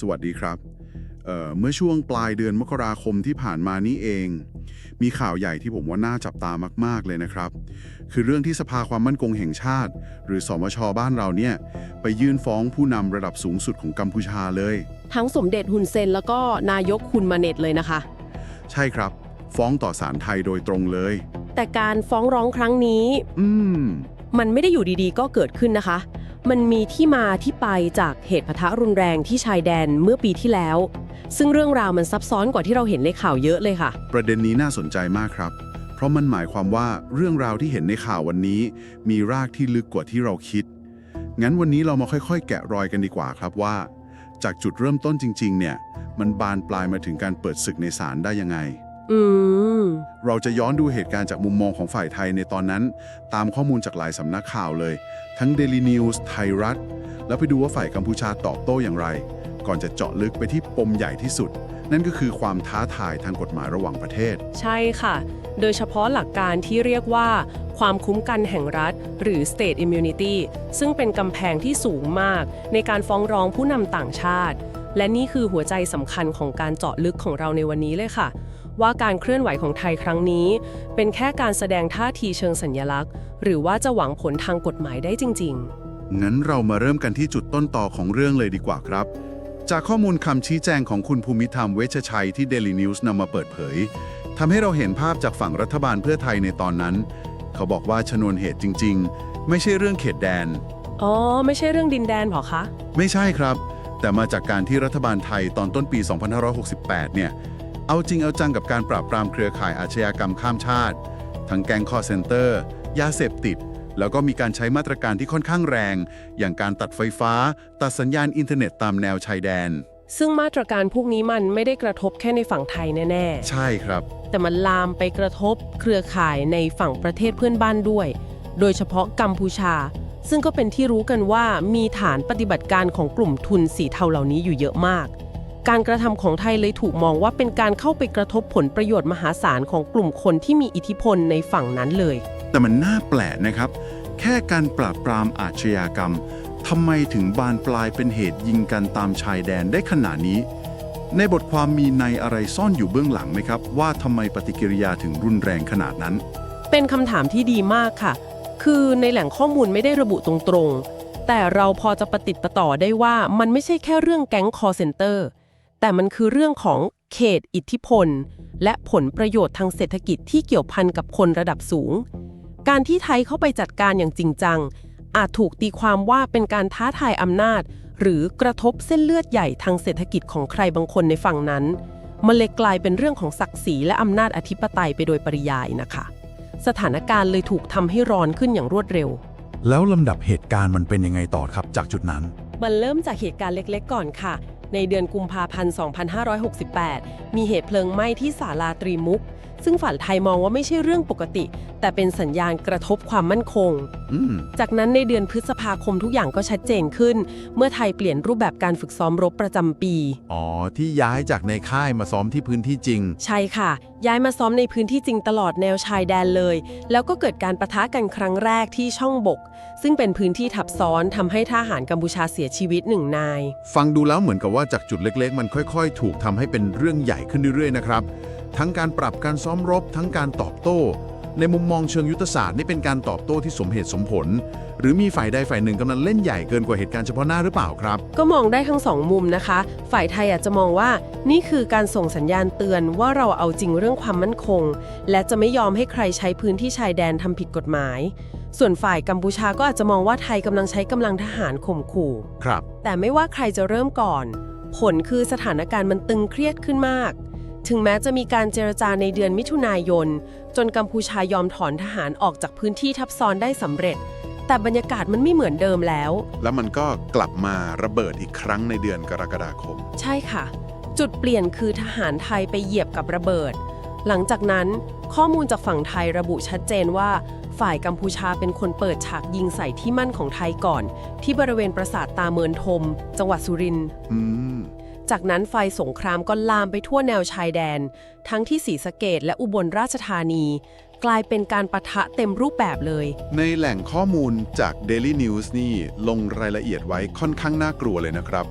สวัสดีครับเอ่อเมื่อช่วงปลายเดือนมกราคมที่ผ่านมานี้เอง มีข่าวใหญ่ที่ผมว่าน่าจับตามาก ๆ เลยนะครับ คือเรื่องที่สภาความมั่นคงแห่งชาติ หรือสมชบ้านเราเนี่ยไปยื่นฟ้องผู้นำระดับสูงสุดของกัมพูชาเลย ทั้งสมเด็จฮุนเซนแล้วก็นายกฮุนมาเน็ตเลยนะคะ ใช่ครับ ฟ้องต่อศาลไทยโดยตรงเลย แต่การฟ้องร้องครั้งนี้ อืมมันไม่ได้อยู่ดีๆ ก็เกิดขึ้นนะคะ มันมีที่มาที่ไปจากเหตุปะทะรุนแรงที่ชายแดนเมื่อปีที่แล้ว ซึ่งเรื่องราวมันซับซ้อนกว่าที่เราเห็นในข่าวเยอะเลยค่ะ ประเด็นนี้น่าสนใจมากครับ เพราะมันหมายความว่าเรื่องราวที่เห็นในข่าววันนี้ มีรากที่ลึกกว่าที่เราคิด งั้นวันนี้เรามาค่อยๆ แกะรอยกันดีกว่าครับว่า จากจุดเริ่มต้นจริง ๆ เนี่ย มันบานปลายมาถึงการเปิดศึกในศาลได้ยังไง อืม เราจะย้อนดูเหตุการณ์จากมุมมองของฝ่ายไทยในตอนนั้น ตามข้อมูลจากหลายสำนักข่าวเลย ทั้ง Daily News ไทยรัฐ แล้วไปดูว่าฝ่ายกัมพูชาตอบโต้อย่างไร ก่อนจะเจาะลึกไปที่ปมใหญ่ที่สุด นั่นก็คือความท้าทายทางกฎหมายระหว่างประเทศ ใช่ค่ะ โดยเฉพาะหลักการที่เรียกว่า ความคุ้มกันแห่งรัฐ หรือ state immunity ซึ่งเป็นกำแพงที่สูงมาก ในการฟ้องร้องผู้นำต่างชาติ และนี่คือหัวใจสำคัญของการเจาะลึกของเราในวันนี้เลยค่ะ ว่าการเคลื่อนไหวของไทยครั้งนี้ เป็นแค่การแสดงท่าทีเชิงสัญญลักษณ์ หรือว่าจะหวังผลทางกฎหมายได้จริงงั้นเรามาเริ่มกันที่จุดต้นต่อของเรื่องเลยดีกว่าครับ จากข้อมูลคำชี้แจงของคุณภูมิธรรมเวชชัยที่ Daily News นำมาเปิดเผยทำให้เราเห็นภาพจากฝั่งรัฐบาลเพื่อไทยในตอนนั้น เขาบอกว่าชนวนเหตุจริง ๆ ไม่ใช่เรื่องเขตแดนๆอ๋อ ไม่ใช่เรื่องดินแดนหรอคะ ไม่ใช่ครับ แต่มาจากการที่รัฐบาลไทยตอนต้นปี 2568 เนี่ย เอาจริงเอาจังกับการปราบปรามเครือข่ายอาชญากรรมข้ามชาติ ทั้งแก๊งคอร์เซนเตอร์ ยาเสพติด แล้วก็มีการใช้มาตรการที่ค่อนข้างแรง อย่างการตัดไฟฟ้า ตัดสัญญาณอินเทอร์เน็ตตามแนวชายแดน ซึ่งมาตรการพวกนี้มันไม่ได้กระทบแค่ในฝั่งไทยแน่ๆใช่ครับแต่มันลามไปกระทบเครือข่ายในฝั่งประเทศเพื่อนบ้านด้วย โดยเฉพาะกัมพูชา ซึ่งก็เป็นที่รู้กันว่ามีฐานปฏิบัติการของกลุ่มทุนสีเทาเหล่านี้อยู่เยอะมาก การกระทำของไทยเลยถูกมองว่าเป็นการเข้าไปกระทบผลประโยชน์มหาศาลของกลุ่มคนที่มีอิทธิพลในฝั่งนั้นเลย แต่มันน่าแปลกนะครับ แค่การปราบปรามอาชญากรรมทำไมถึงบานปลายเป็นเหตุยิงกันตามชายแดนได้ขนาดนี้ ในบทความมีในอะไรซ่อนอยู่เบื้องหลังไหมครับ ว่าทำไมปฏิกิริยาถึงรุนแรงขนาดนั้น เป็นคำถามที่ดีมากค่ะ คือในแหล่งข้อมูลไม่ได้ระบุตรงๆ แต่เราพอจะประติดประต่อได้ว่ามันไม่ใช่แค่เรื่องแก๊งคอร์เซนเตอร์ แต่มันคือเรื่องของเขตอิทธิพล และผลประโยชน์ทางเศรษฐกิจที่เกี่ยวพันกับคนระดับสูง การที่ไทยเข้าไปจัดการอย่างจริงจัง อาจถูกตีความว่าเป็นการท้าทายอำนาจ หรือกระทบเส้นเลือดใหญ่ทางเศรษฐกิจของใครบางคนในฝั่งนั้น มันเลยกลายเป็นเรื่องของศักดิ์ศรีและอำนาจอธิปไตยไปโดยปริยายนะคะ สถานการณ์เลยถูกทำให้ร้อนขึ้นอย่างรวดเร็ว แล้วลำดับเหตุการณ์มันเป็นยังไงต่อครับจากจุดนั้น มันเริ่มจากเหตุการณ์เล็ก ๆ ก่อนค่ะ ในเดือนกุมภาพันธ์ 2568 มีเหตุเพลิงไหม้ที่ศาลาตรีมุก ซึ่งฝ่ายไทยมองว่าไม่ใช่เรื่องปกติ แต่เป็นสัญญาณกระทบความมั่นคง อืม จากนั้นในเดือนพฤษภาคมทุกอย่างก็ชัดเจนขึ้น เมื่อไทยเปลี่ยนรูปแบบการฝึกซ้อมรบประจำปี อ๋อ ที่ย้ายจากในค่ายมาซ้อมที่พื้นที่จริง ใช่ค่ะ ย้ายมาซ้อมในพื้นที่จริงตลอดแนวชายแดนเลย แล้วก็เกิดการประทะกันครั้งแรกที่ช่องบก ซึ่งเป็นพื้นที่ทับซ้อนทำให้ทหารกัมพูชาเสียชีวิตหนึ่งนาย ฟังดูแล้วเหมือนกับว่าจากจุดเล็กๆ มันค่อยๆ ถูกทำให้เป็นเรื่องใหญ่ขึ้นเรื่อยๆนะครับ ทั้งการปรับการซ้อมรบ ทั้งการตอบโต้ ในมุมมองเชิงยุทธศาสตร์นี่เป็นการตอบโต้ที่สมเหตุสมผล หรือมีฝ่ายใดฝ่ายหนึ่งกำลังเล่นใหญ่เกินกว่าเหตุการณ์เฉพาะหน้าหรือเปล่าครับ ก็มองได้ทั้งสองมุมนะคะ ฝ่ายไทยอาจจะมองว่า นี่คือการส่งสัญญาณเตือนว่าเราเอาจริงเรื่องความมั่นคง และจะไม่ยอมให้ใครใช้พื้นที่ชายแดนทำผิดกฎหมาย ส่วนฝ่ายกัมพูชาก็อาจจะมองว่าไทยกำลังใช้กำลังทหารข่มขู่ ครับ แต่ไม่ว่าใครจะเริ่มก่อน ผลคือสถานการณ์มันตึงเครียดขึ้นมาก ถึงแม้จะมีการเจรจาในเดือนมิถุนายน จนกัมพูชายอมถอนทหารออกจากพื้นที่ทับซ้อนได้สำเร็จ แต่บรรยากาศมันไม่เหมือนเดิมแล้ว แล้วมันก็กลับมาระเบิดอีกครั้งในเดือนกรกฎาคม ใช่ค่ะ จุดเปลี่ยนคือทหารไทยไปเหยียบกับระเบิด หลังจากนั้นข้อมูลจากฝั่งไทยระบุชัดเจนว่า ฝ่ายกัมพูชาเป็นคนเปิดฉากยิงใส่ที่มั่นของไทยก่อน ที่บริเวณปราสาทตาเมินทม จังหวัดสุรินทร์อืม จากนั้นไฟสงครามก็ลามไปทั่วแนวชายแดน ทั้งที่ศรีสะเกดและอุบลราชธานี กลายเป็นการปะทะเต็มรูปแบบเลย ในแหล่งข้อมูลจาก Daily News นี่ลงรายละเอียดไว้ค่อนข้างน่ากลัวเลยนะครับ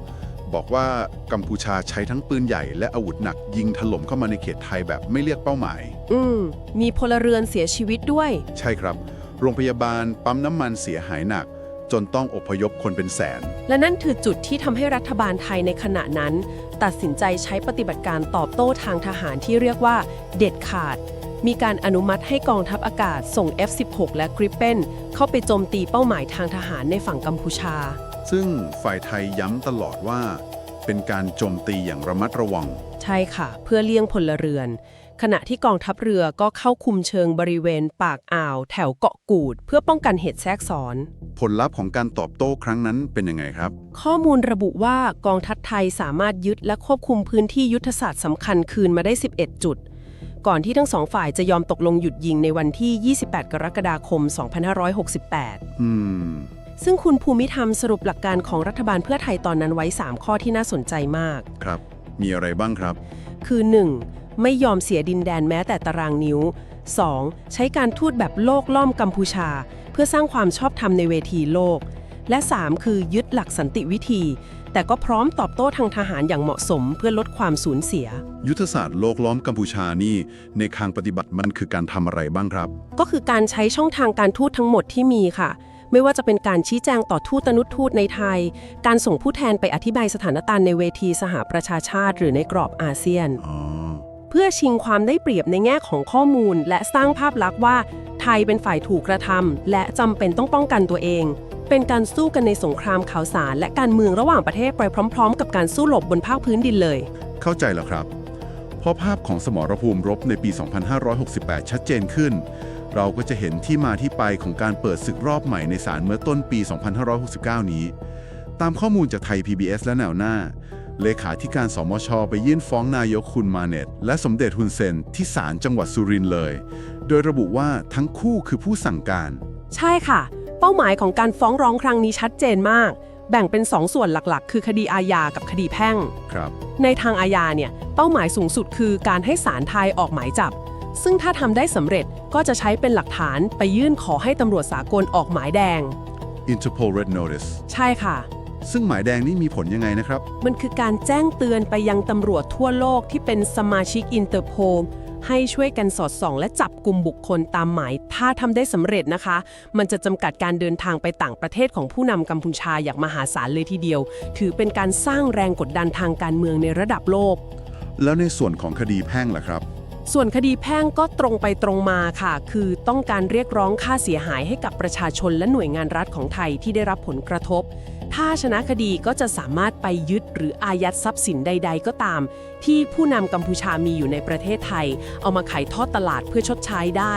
บอกว่ากัมพูชาใช้ทั้งปืนใหญ่และอาวุธหนักยิงถล่มเข้ามาในเขตไทยแบบไม่เรียกเป้าหมาย อืม มีพลเรือนเสียชีวิตด้วย ใช่ครับ โรงพยาบาลปั๊มน้ำมันเสียหายหนัก จนต้องอพยพคนเป็นแสน และนั่นคือจุดที่ทำให้รัฐบาลไทยในขณะนั้น ตัดสินใจใช้ปฏิบัติการตอบโต้ทางทหารที่เรียกว่า เด็ดขาด มีการอนุมัติให้กองทัพอากาศส่ง F-16 และ Gripen เข้าไปโจมตีเป้าหมายทางทหารในฝั่งกัมพูชา ซึ่งฝ่ายไทยย้ำตลอดว่า เป็นการโจมตีอย่างระมัดระวัง ใช่ค่ะ เพื่อเลี่ยงพลเรือน ขณะที่กองทัพเรือก็เข้าคุมเชิงบริเวณปากอ่าวแถวเกาะกูด เพื่อป้องกันเหตุแทรกซ้อน ผลลัพธ์ของการตอบโต้ครั้งนั้นเป็นยังไงครับ ข้อมูลระบุว่ากองทัพไทยสามารถยึดและควบคุมพื้นที่ยุทธศาสตร์สำคัญคืนมาได้ 11 จุด ก่อนที่ทั้งสองฝ่ายจะยอมตกลงหยุดยิงในวันที่ 28 กรกฎาคม 2568 อืม ซึ่งคุณภูมิธรรมสรุปหลักการของรัฐบาลเพื่อไทยตอนนั้นไว้ 3 ข้อที่น่าสนใจมาก ครับ มีอะไรบ้างครับ คือ 1. ไม่ยอมเสียดินแดนแม้แต่ตารางนิ้ว 2. ใช้การทูตแบบโลกล่อมกัมพูชา เพื่อสร้างความชอบธรรมในเวทีโลก และ 3. คือยึดหลักสันติวิธี แต่ก็พร้อมตอบโต้ทางทหารอย่างเหมาะสมเพื่อลดความสูญเสีย ยุทธศาสตร์โลกล้อมกัมพูชานี่ ในทางปฏิบัติมันคือการทำอะไรบ้างครับ ก็คือการใช้ช่องทางการทูตทั้งหมดที่มีค่ะ ไม่ว่าจะเป็นการชี้แจงต่อทูตนุษทูตในไทย การส่งผู้แทนไปอธิบายสถานการณ์ในเวทีสหประชาชาติ หรือในกรอบอาเซียน อ๋อ เพื่อชิงความได้เปรียบในแง่ของข้อมูล และสร้างภาพลักษณ์ว่า ไทยเป็นฝ่ายถูกกระทำและจำเป็นต้องป้องกันตัวเอง เป็นการสู้กันในสงครามข่าวสาร และการเมืองระหว่างประเทศไปพร้อม ๆ กับการสู้รบบนภาคพื้นดินเลย เข้าใจแล้วครับพอภาพของสมรภูมิรบในปี 2568 ชัดเจนขึ้น เราก็จะเห็นที่มาที่ไปของการเปิดศึกรอบใหม่ในศาลเมื่อต้นปี 2569 นี้ ตามข้อมูลจากไทย PBS และแนวหน้า เลขาธิการสมช ไปยื่นฟ้องนายกคุณมาเน็ตและสมเด็จฮุนเซนที่ศาลจังหวัดสุรินทร์เลย โดยระบุว่าทั้งคู่คือผู้สั่งการ ใช่ค่ะ เป้าหมายของการฟ้องร้องครั้งนี้ชัดเจนมาก แบ่งเป็นสองส่วนหลักๆ คือคดีอาญากับคดีแพ่ง ครับ ในทางอาญาเนี่ยเป้าหมายสูงสุดคือการให้ศาลไทยออกหมายจับ ซึ่งถ้าทำได้สำเร็จก็จะใช้เป็นหลักฐานไปยื่นขอให้ตำรวจสากลออกหมายแดง Interpol Red Notice ใช่ค่ะ ซึ่งหมายแดงนี่มีผลยังไงนะครับ มันคือการแจ้งเตือนไปยังตำรวจทั่วโลกที่เป็นสมาชิกอินเตอร์โพลให้ช่วยกันสอดส่อง และจับกลุ่มบุคคลตามหมาย ถ้าทำได้สำเร็จนะคะ มันจะจำกัดการเดินทางไปต่างประเทศของผู้นำกัมพูชาอย่างมหาศาลเลยทีเดียว ถือเป็นการสร้างแรงกดดันทางการเมืองในระดับโลก แล้วในส่วนของคดีแพ่งล่ะครับ ส่วนคดีแพ่งก็ตรงไปตรงมาค่ะ คือต้องการเรียกร้องค่าเสียหายให้กับประชาชนและหน่วยงานรัฐของไทยที่ได้รับผลกระทบ ถ้าชนะคดีก็จะสามารถไปยึดหรืออายัดทรัพย์สินใด ๆ ก็ตาม ที่ผู้นำกัมพูชามีอยู่ในประเทศไทย เอามาขายทอดตลาดเพื่อชดใช้ได้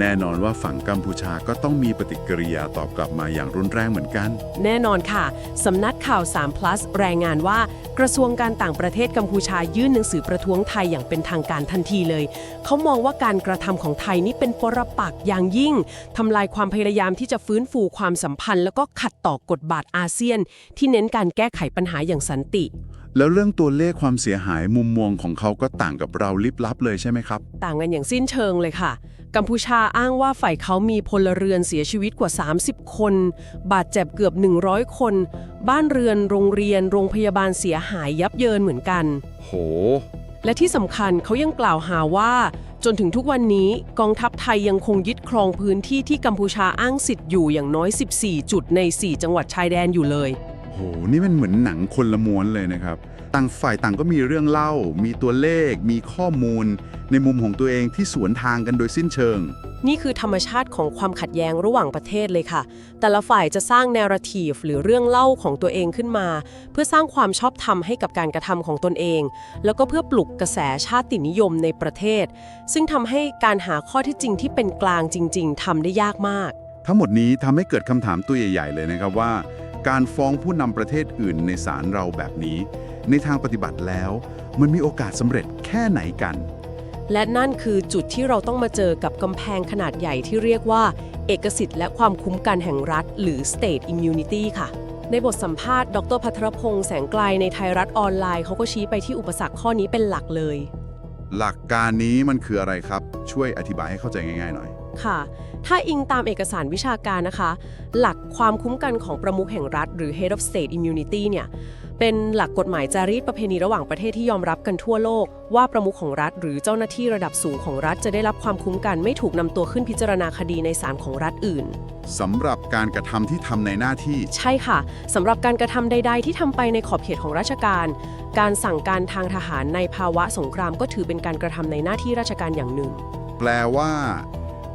แน่นอนว่าฝั่งกัมพูชาก็ต้องมีปฏิกิริยาตอบกลับมาอย่างรุนแรงเหมือนกัน แน่นอนค่ะ สำนักข่าว 3 plus รายงานว่า กระทรวงการต่างประเทศกัมพูชายื่นหนังสือประท้วงไทยอย่างเป็นทางการทันทีเลย เขามองว่าการกระทำของไทยนี่เป็นปรปักษ์อย่างยิ่งทำลายความพยายามที่จะฟื้นฟูความสัมพันธ์ แล้วก็ขัดต่อกฎบาทอาเซียน ที่เน้นการแก้ไขปัญหาอย่างสันติ แล้วเรื่องตัวเลขความเสียหายมุมมองของเขาก็ต่างกับเราลิบลับเลยใช่ไหมครับ ต่างกันอย่างสิ้นเชิงเลยค่ะ กัมพูชาอ้างว่าฝ่ายเขามีพลเรือนเสียชีวิตกว่า 30 คน บาดเจ็บเกือบ 100 คน บ้านเรือนโรงเรียน โรงพยาบาลเสียหายยับเยินเหมือนกัน โห และที่สำคัญเขายังกล่าวหาว่า จนถึงทุกวันนี้กองทัพไทยยังคงยึดครองพื้นที่ที่กัมพูชาอ้างสิทธิ์อยู่อย่างน้อย 14 จุดใน 4 จังหวัดชายแดนอยู่เลย โห นี่มันเหมือนหนังคนละม้วนเลยนะครับ ต่างฝ่ายต่างก็มีเรื่องเล่า มีตัวเลข มีข้อมูล ในมุมของตัวเองที่สวนทางกันโดยสิ้นเชิง นี่คือธรรมชาติของความขัดแย้งระหว่างประเทศเลยค่ะ แต่ละฝ่ายจะสร้างแนราทีฟหรือเรื่องเล่าของตัวเองขึ้นมา เพื่อสร้างความชอบธรรมให้กับการกระทำของตนเอง แล้วก็เพื่อปลุกกระแสชาตินิยมในประเทศ ซึ่งทำให้การหาข้อที่จริงที่เป็นกลางจริง ๆทำได้ยากมาก ทั้งหมดนี้ทำให้เกิดคำถามตัวใหญ่ ๆ เลยนะครับว่า การฟ้องผู้นำประเทศอื่นในศาลเราแบบนี้ ในทางปฏิบัติแล้ว มันมีโอกาสสำเร็จแค่ไหนกัน และนั่นคือจุดที่เราต้องมาเจอกับกำแพงขนาดใหญ่ที่เรียกว่า เอกสิทธิ์และความคุ้มกันแห่งรัฐ หรือ state immunity ค่ะ ในบทสัมภาษณ์ ดรพัทรพงษ์แสงไกลในไทยรัฐออนไลน์เขาก็ชี้ไปที่อุปสรรคข้อนี้เป็นหลักเลย หลักการนี้มันคืออะไรครับ ช่วยอธิบายให้เข้าใจง่ายๆหน่อย ค่ะ ถ้าอิงตามเอกสารวิชาการนะคะ หลักความคุ้มกันของประมุขแห่งรัฐ หรือ Head of State Immunity เนี่ยเป็นหลักกฎหมายจารีตประเพณีระหว่างประเทศที่ยอมรับกันทั่วโลก ว่าประมุขของรัฐ หรือเจ้าหน้าที่ระดับสูงของรัฐจะได้รับความคุ้มกันไม่ถูกนำตัวขึ้นพิจารณาคดีในศาลของรัฐอื่นสำหรับการกระทำที่ทำในหน้าที่ ใช่ค่ะสำหรับการกระทำใด ๆ ที่ทำไปในขอบเขตของราชการ การสั่งการทางทหารในภาวะสงครามก็ถือเป็นการกระทำในหน้าที่ราชการอย่างหนึ่ง แปลว่า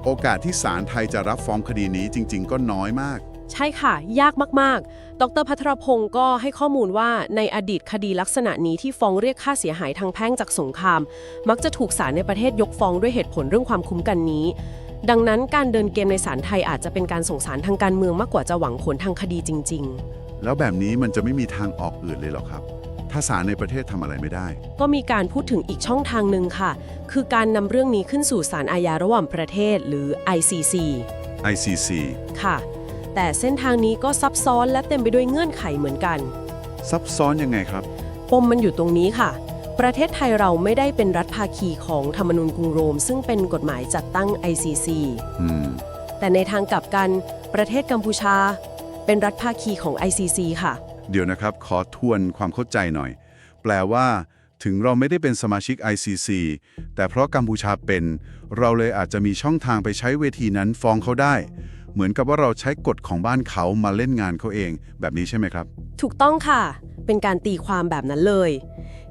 โอกาสที่ศาลไทยจะรับฟ้องคดีนี้จริง ๆ ก็น้อยมาก ใช่ค่ะ ยากมาก ๆ ดรพัทรพงศ์ก็ให้ข้อมูลว่าในอดีตคดีลักษณะนี้ที่ฟ้องเรียกค่าเสียหายทางแพ่งจากสงคราม มักจะถูกศาลในประเทศยกฟ้องด้วยเหตุผลเรื่องความคุ้มกันนี้ ดังนั้นการเดินเกมในศาลไทยอาจจะเป็นการส่งสารทางการเมืองมากกว่าจะหวังผลทางคดีจริง ๆ แล้วแบบนี้มันจะไม่มีทางออกอื่นเลยเหรอครับ ถ้าศาลในประเทศทำอะไรไม่ได้ ก็มีการพูดถึงอีกช่องทางหนึ่งค่ะ คือการนำเรื่องนี้ขึ้นสู่ศาลอาญาระหว่างประเทศหรือ ICC ICC ค่ะ แต่เส้นทางนี้ก็ซับซ้อนและเต็มไปด้วยเงื่อนไขเหมือนกัน ซับซ้อนยังไงครับ ปมมันอยู่ตรงนี้ค่ะ ประเทศไทยเราไม่ได้เป็นรัฐภาคีของธรรมนูญกรุงโรม ซึ่งเป็นกฎหมายจัดตั้ง ICC อืม แต่ในทางกลับกัน ประเทศกัมพูชา เป็นรัฐภาคีของ ICC ค่ะ เดี๋ยวนะครับ ขอทวนความเข้าใจหน่อย แปลว่า ถึงเราไม่ได้เป็นสมาชิก ICC แต่เพราะกัมพูชาเป็น เราเลยอาจจะมีช่องทางไปใช้เวทีนั้นฟ้องเขาได้ เหมือนกับว่าเราใช้กฎของบ้านเขามาเล่นงานเขาเอง แบบนี้ใช่ไหมครับ ถูกต้องค่ะ เป็นการตีความแบบนั้นเลย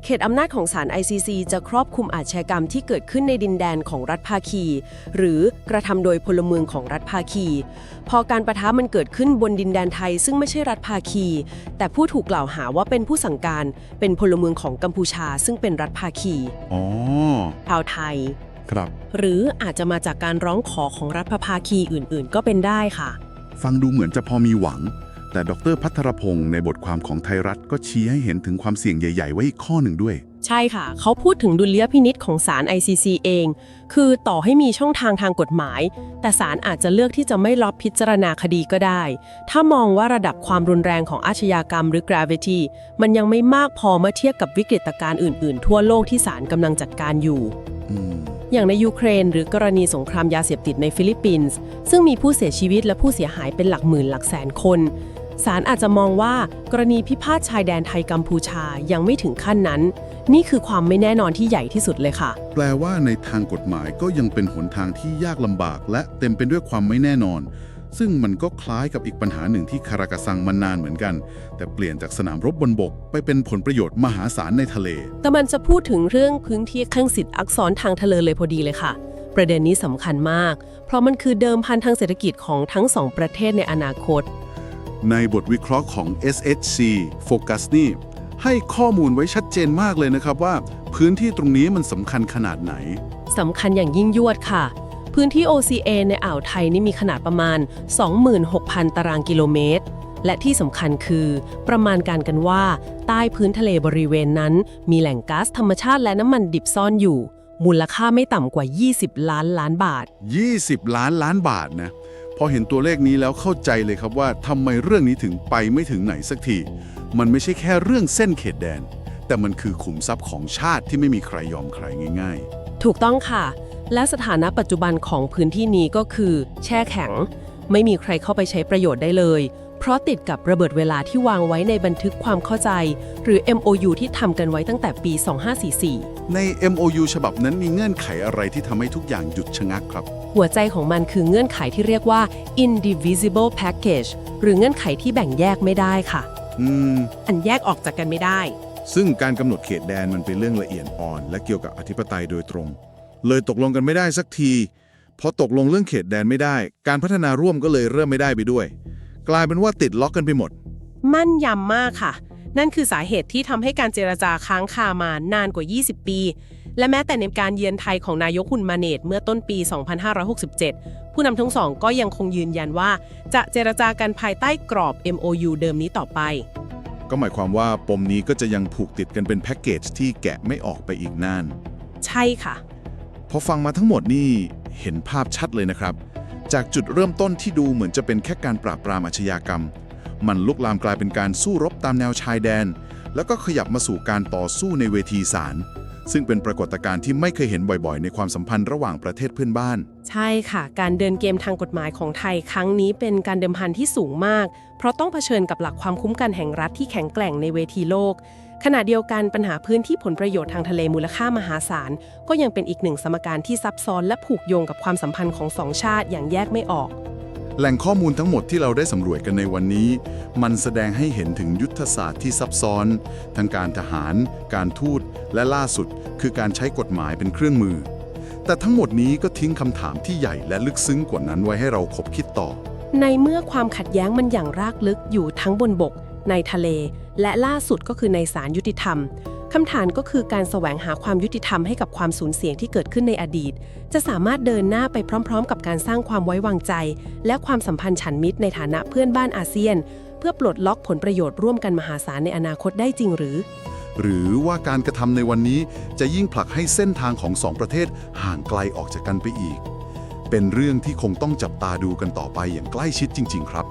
เขตอำนาจของศาล ICC จะครอบคลุมอาชญากรรมที่เกิดขึ้นในดินแดนของรัฐภาคี หรือกระทำโดยพลเมืองของรัฐภาคี พอการประทะมันเกิดขึ้นบนดินแดนไทย ซึ่งไม่ใช่รัฐภาคี แต่ผู้ถูกกล่าวหาว่าเป็นผู้สั่งการ เป็นพลเมืองของกัมพูชา ซึ่งเป็นรัฐภาคีอ๋อ ชาวไทย ครับ หรืออาจจะมาจากการร้องขอของรัฐภาคีอื่นๆ ก็เป็นได้ค่ะ ฟังดูเหมือนจะพอมีหวัง แต่ดรพัทรพงศ์ในบทความของไทยรัฐก็ชี้ให้เห็นถึงความเสี่ยงใหญ่ ๆ ไว้อีกข้อหนึ่งด้วย ใช่ค่ะ เขาพูดถึงดุลยพินิษของศาล ICC เอง คือต่อให้มีช่องทางทางกฎหมาย แต่ศาลอาจจะเลือกที่จะไม่รับพิจารณาคดีก็ได้ ถ้ามองว่าระดับความรุนแรงของอาชญากรรมหรือ gravity มันยังไม่มากพอเมื่อเทียบกับวิกฤตการณ์อื่น ๆ ทั่วโลกที่ศาลกำลังจัดการอยู่ อืม อย่างในยูเครน หรือกรณีสงครามยาเสพติดในฟิลิปปินส์ ซึ่งมีผู้เสียชีวิตและผู้เสียหายเป็นหลักหมื่นหลักแสนคนศาลอาจจะมองว่ากรณีพิพาทชายแดนไทยกัมพูชายังไม่ถึงขั้นนั้น นี่คือความไม่แน่นอนที่ใหญ่ที่สุดเลยค่ะ แปลว่าในทางกฎหมายก็ยังเป็นหนทางที่ยากลำบาก และเต็มไปด้วยความไม่แน่นอน ซึ่งมันก็คล้ายกับอีกปัญหาหนึ่งที่คารากะซังมานานเหมือนกัน แต่เปลี่ยนจากสนามรบบนบก ไปเป็นผลประโยชน์มหาศาลในทะเล แต่มันจะพูดถึงเรื่องพื้นที่ข้างสิทธิ์อักษรทางทะเลเลยพอดีเลยค่ะ ประเด็นนี้สำคัญมาก เพราะมันคือเดิมพันทางเศรษฐกิจของทั้งสองประเทศในอนาคต ในบทวิเคราะห์ของ SHC Focus นี่ให้ข้อมูลไว้ชัดเจนมากเลยนะครับว่า พื้นที่ตรงนี้มันสำคัญขนาดไหนสำคัญอย่างยิ่งยวดค่ะ พื้นที่ OCA ในอ่าวไทยนี่มีขนาดประมาณ 26,000 ตารางกิโลเมตร และที่สำคัญคือ ประมาณการกันว่า ใต้พื้นทะเลบริเวณนั้น มีแหล่งก๊าซธรรมชาติและน้ำมันดิบซ่อนอยู่ มูลค่าไม่ต่ำกว่า 20 ล้านล้านบาท 20 ล้านล้านบาทนะ พอเห็นตัวเลขนี้แล้วเข้าใจเลยครับว่าทำไมเรื่องนี้ถึงไปไม่ถึงไหนสักที มันไม่ใช่แค่เรื่องเส้นเขตแดน แต่มันคือขุมทรัพย์ของชาติที่ไม่มีใครยอมใครง่ายถูกต้องค่ะ และสถานะปัจจุบันของพื้นที่นี้ก็คือ แช่แข็ง ไม่มีใครเข้าไปใช้ประโยชน์ได้เลย เพราะติดกับระเบิดเวลาที่วางไว้ในบันทึกความเข้าใจ หรือ MOU ที่ทำกันไว้ตั้งแต่ปี 2544ๆใน MOU ฉบับนั้นมีเงื่อนไขอะไรที่ทำให้ทุกอย่างหยุดชะงักครับ หัวใจของมันคือเงื่อนไขที่เรียกว่า indivisible package หรือเงื่อนไขที่แบ่งแยกไม่ได้ค่ะ อืม อันแยกออกจากกันไม่ได้ ซึ่งการกำหนดเขตแดนมันเป็นเรื่องละเอียดอ่อน และเกี่ยวกับอธิปไตยโดยตรง เลยตกลงกันไม่ได้สักทีพอตกลงเรื่องเขตแดนไม่ได้ การพัฒนาร่วมก็เลยเริ่มไม่ได้ไปด้วย กลายเป็นว่าติดล็อกกันไปหมด มั่นยำมากค่ะ นั่นคือสาเหตุที่ทำให้การเจรจาค้างคามานานกว่า 20 ปี และแม้แต่ในการเยือนไทยของนายกหุนมาเนตเมื่อต้นปี 2567 ผู้นำทั้งสองก็ยังคงยืนยันว่า จะเจรจากันภายใต้กรอบ MOU เดิมนี้ต่อไป ก็หมายความว่าปมนี้ก็จะยังผูกติดกันเป็นแพ็กเกจที่แกะไม่ออกไปอีกนาน ใช่ค่ะ พอฟังมาทั้งหมดนี่เห็นภาพชัดเลยนะครับ จากจุดเริ่มต้นที่ดูเหมือนจะเป็นแค่การปราบปรามอาชญากรรม มันลุกลามกลายเป็นการสู้รบตามแนวชายแดน แล้วก็ขยับมาสู่การต่อสู้ในเวทีศาลซึ่งเป็นปรากฏการณ์ที่ไม่เคยเห็นบ่อยๆ ในความสัมพันธ์ระหว่างประเทศเพื่อนบ้าน ใช่ค่ะ การเดินเกมทางกฎหมายของไทยครั้งนี้เป็นการเดิมพันที่สูงมาก เพราะต้องเผชิญกับหลักความคุ้มกันแห่งรัฐที่แข็งแกร่งในเวทีโลก ขณะเดียวกันปัญหาพื้นที่ผลประโยชน์ทางทะเลมูลค่ามหาศาล ก็ยังเป็นอีกหนึ่งสมการที่ซับซ้อนและผูกโยงกับความสัมพันธ์ของสองชาติอย่างแยกไม่ออก แหล่งข้อมูลทั้งหมดที่เราได้สำรวจกันในวันนี้ มันแสดงให้เห็นถึงยุทธศาสตร์ที่ซับซ้อน ทั้งการทหาร การทูต และล่าสุด คือการใช้กฎหมายเป็นเครื่องมือ แต่ทั้งหมดนี้ก็ทิ้งคำถามที่ใหญ่และลึกซึ้งกว่านั้นไว้ให้เราคบคิดต่อ ในเมื่อความขัดแย้งมันอย่างรากลึกอยู่ทั้งบนบก ในทะเล และล่าสุดก็คือในศาลยุติธรรมคำถามก็คือการแสวงหาความยุติธรรมให้กับความสูญเสียที่เกิดขึ้นในอดีต จะสามารถเดินหน้าไปพร้อม ๆ กับการสร้างความไว้วางใจ และความสัมพันธ์ฉันมิตรในฐานะเพื่อนบ้านอาเซียน เพื่อปลดล็อกผลประโยชน์ร่วมกันมหาศาลในอนาคตได้จริงหรือ หรือว่าการกระทำในวันนี้จะยิ่งผลักให้เส้นทางของสองประเทศห่างไกลออกจากกันไปอีก เป็นเรื่องที่คงต้องจับตาดูกันต่อไปอย่างใกล้ชิดจริง ๆ ครับ